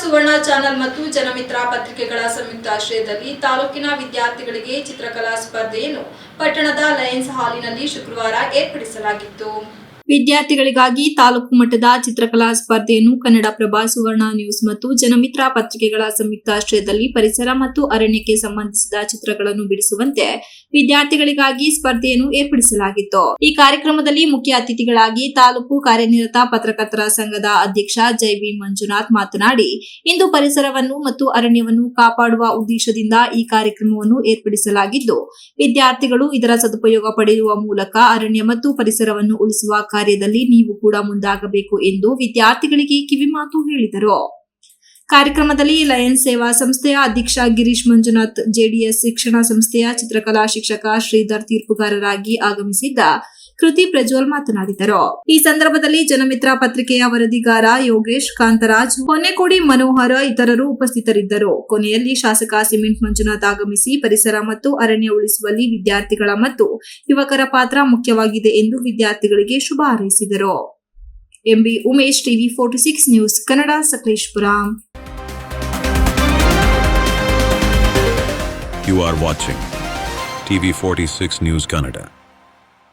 ಸುವರ್ಣ channel ಮತ್ತು ಜನಮಿತ್ರ ಪತ್ರಿಕೆಗಳ ಸಂಯುಕ್ತ ಆಶ್ರಯದಲ್ಲಿ ತಾಲೂಕಿನ ವಿದ್ಯಾರ್ಥಿಗಳಿಗೆ ಚಿತ್ರಕಲಾ ಸ್ಪರ್ಧೆಯನ್ನು ಪಟ್ಟಣದ ಲಯನ್ಸ್ ಹಾಲಿನಲ್ಲಿ ಶುಕ್ರವಾರ ಏರ್ಪಡಿಸಲಾಗಿತ್ತು. ವಿದ್ಯಾರ್ಥಿಗಳಿಗಾಗಿ ತಾಲೂಕು ಮಟ್ಟದ ಚಿತ್ರಕಲಾ ಸ್ಪರ್ಧೆಯನ್ನು ಕನ್ನಡ ಪ್ರಭಾ ಸುವರ್ಣ ನ್ಯೂಸ್ ಮತ್ತು ಜನಮಿತ್ರ ಪತ್ರಿಕೆಗಳ ಸಂಯುಕ್ತಾಶ್ರಯದಲ್ಲಿ ಪರಿಸರ ಮತ್ತು ಅರಣ್ಯಕ್ಕೆ ಸಂಬಂಧಿಸಿದ ಚಿತ್ರಗಳನ್ನು ಬಿಡಿಸುವಂತೆ ವಿದ್ಯಾರ್ಥಿಗಳಿಗಾಗಿ ಸ್ಪರ್ಧೆಯನ್ನು ಏರ್ಪಡಿಸಲಾಗಿತ್ತು. ಈ ಕಾರ್ಯಕ್ರಮದಲ್ಲಿ ಮುಖ್ಯ ಅತಿಥಿಗಳಾಗಿ ತಾಲೂಕು ಕಾರ್ಯನಿರತ ಪತ್ರಕರ್ತರ ಸಂಘದ ಅಧ್ಯಕ್ಷ ಜೈವಿ ಮಂಜುನಾಥ್ ಮಾತನಾಡಿ, ಇಂದು ಪರಿಸರವನ್ನು ಮತ್ತು ಅರಣ್ಯವನ್ನು ಕಾಪಾಡುವ ಉದ್ದೇಶದಿಂದ ಈ ಕಾರ್ಯಕ್ರಮವನ್ನು ಏರ್ಪಡಿಸಲಾಗಿದ್ದು, ವಿದ್ಯಾರ್ಥಿಗಳು ಇದರ ಸದುಪಯೋಗ ಪಡೆಯುವ ಮೂಲಕ ಅರಣ್ಯ ಮತ್ತು ಪರಿಸರವನ್ನು ಉಳಿಸುವ ಕಾರ್ಯದಲ್ಲಿ ನೀವು ಕೂಡ ಮುಂದಾಗಬೇಕು ಎಂದು ವಿದ್ಯಾರ್ಥಿಗಳಿಗೆ ಕಿವಿಮಾತು ಹೇಳಿದರು. ಕಾರ್ಯಕ್ರಮದಲ್ಲಿ ಲಯನ್ಸ್ ಸೇವಾ ಸಂಸ್ಥೆಯ ಅಧ್ಯಕ್ಷ ಗಿರೀಶ್ ಮಂಜುನಾಥ್, ಜೆಡಿಎಸ್ ಶಿಕ್ಷಣ ಸಂಸ್ಥೆಯ ಚಿತ್ರಕಲಾ ಶಿಕ್ಷಕ ಶ್ರೀಧರ್ ತೀರ್ಪುಗಾರರಾಗಿ ಆಗಮಿಸಿದ್ದ ಕೃತಿ ಪ್ರಜ್ವಲ್ ಮಾತನಾಡಿದರು. ಈ ಸಂದರ್ಭದಲ್ಲಿ ಜನಮಿತ್ರ ಪತ್ರಿಕೆಯ ವರದಿಗಾರ ಯೋಗೇಶ್ ಕಾಂತರಾಜ್ ಹೊನ್ನೆಕೋಡಿ ಮನೋಹರ ಇತರರು ಉಪಸ್ಥಿತರಿದ್ದರು. ಕೊನೆಯಲ್ಲಿ ಶಾಸಕ ಸಿಮೆಂಟ್ ಮಂಜುನಾಥ್ ಆಗಮಿಸಿ ಪರಿಸರ ಮತ್ತು ಅರಣ್ಯ ಉಳಿಸುವಲ್ಲಿ ವಿದ್ಯಾರ್ಥಿಗಳ ಮತ್ತು ಯುವಕರ ಪಾತ್ರ ಮುಖ್ಯವಾಗಿದೆ ಎಂದು ವಿದ್ಯಾರ್ಥಿಗಳಿಗೆ ಶುಭ ಹಾರೈಸಿದರು. M B Umesh, TV forty six news, Kannada Sakleshpur. You are watching TV46 News Kannada.